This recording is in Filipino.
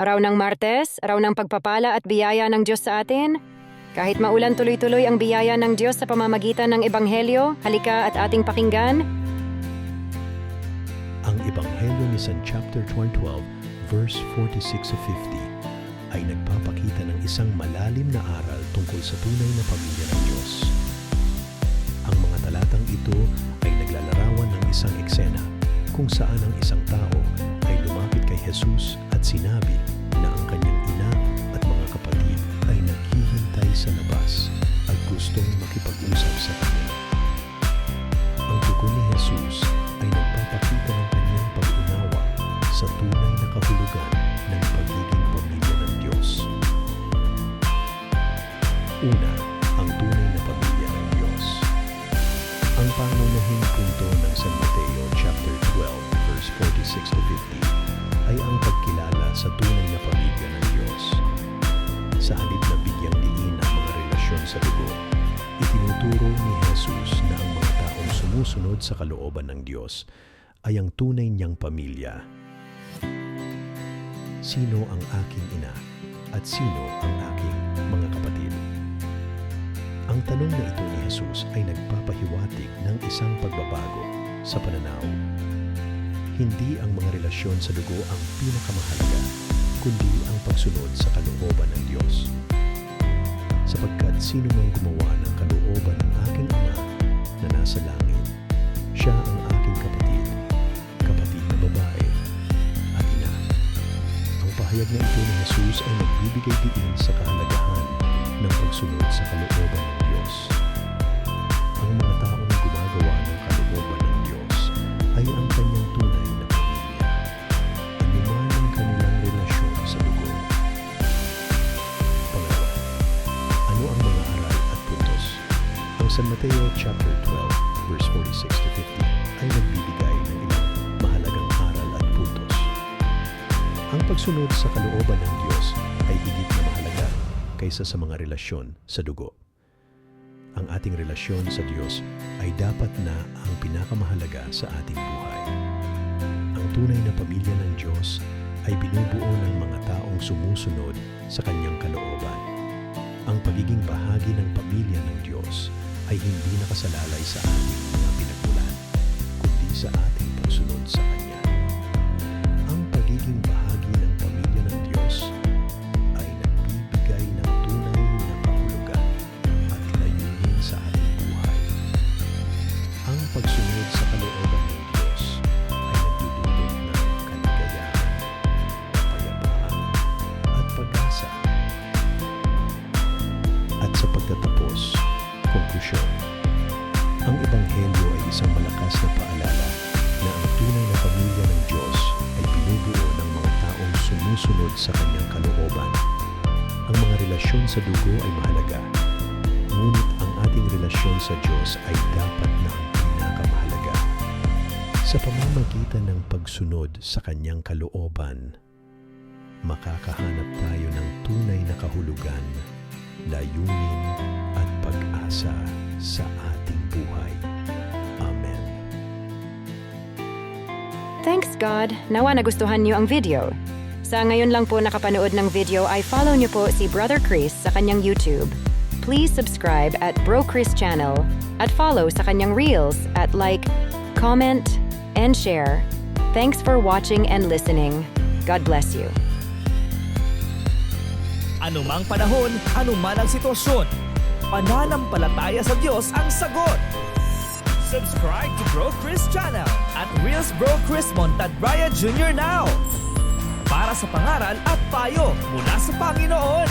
Araw ng Martes, araw ng pagpapala at biyaya ng Diyos sa atin. Kahit maulan tuloy-tuloy ang biyaya ng Diyos sa pamamagitan ng Ebanghelyo, halika at ating pakinggan. Ang Ebanghelyo ni San chapter 12, verse 46 to 50 ay nagpapakita ng isang malalim na aral tungkol sa tunay na pamilya ng Diyos. Ang mga talatang ito ay naglalarawan ng isang eksena kung saan ang isang tao ay lumapit kay Jesus at sinabi na ang kanyang ina at mga kapatid ay naghihintay sa labas at gustong makipag-usap sa kanya. Ang tugon ni Jesus ay nagpapakita ng kanyang pag-unawa sa tunay na kahulugan ng pagiging pamilya ng Diyos. Una, ang tunay na pamilya ng Diyos. Ang pangunahing punto ng San Mateo sa tunay na pamilya ng Diyos. Sa halip na bigyang diin ang mga relasyon sa dugo, itinuturo ni Jesus na ang mga taong sumusunod sa kalooban ng Diyos ay ang tunay niyang pamilya. Sino ang aking ina at sino ang aking mga kapatid? Ang tanong na ito ni Jesus ay nagpapahiwatig ng isang pagbabago sa pananaw. Hindi ang mga relasyon sa dugo ang pinakamahalaga, kundi ang pagsunod sa kalooban ng Diyos. Sapagkat sino mang gumawa ng kalooban ng aking ama na nasa langit, siya ang aking kapatid, kapatid na babae, at ina. Ang pahayag na ito ni Jesus ay nagbibigay diin sa kahalagahan ng pagsunod sa kalooban ng Diyos. Ang mga taong San Mateo chapter 12 verse 46 to 50 ay nagbibigay ng ilang mahalagang aral at puntos. Ang pagsunod sa kalooban ng Diyos ay higit na mahalaga kaysa sa mga relasyon sa dugo. Ang ating relasyon sa Diyos ay dapat na ang pinakamahalaga sa ating buhay. Ang tunay na pamilya ng Diyos ay binubuo ng mga taong sumusunod sa kanyang kalooban. Ang pagiging bahagi ng pamilya ng ay hindi nakasalalay sa ating mga pinagmulan, kundi sa ating pagsunod sa Kanya. Isang malakas na paalala na ang tunay na pamilya ng Diyos ay binubuo ng mga taong sumusunod sa kanyang kalooban. Ang mga relasyon sa dugo ay mahalaga, ngunit ang ating relasyon sa Diyos ay dapat na ang pinakamahalaga. Sa pamamagitan ng pagsunod sa kanyang kalooban, makakahanap tayo ng tunay na kahulugan, layunin at pag-asa sa ating buhay. Thanks God! Nawa nagustuhan niyo ang video. Sa ngayon lang po nakapanood ng video ay follow niyo po si Brother Chris sa kanyang YouTube. Please subscribe at Bro Chris channel at follow sa kanyang reels at like, comment, and share. Thanks for watching and listening. God bless you. Anumang panahon, anuman ang sitwasyon, pananampalataya sa Diyos ang sagot. Subscribe to Bro Chris channel at Reels Bro Chris Montad Jr. now. Para sa pangaral at payo mula sa Panginoon.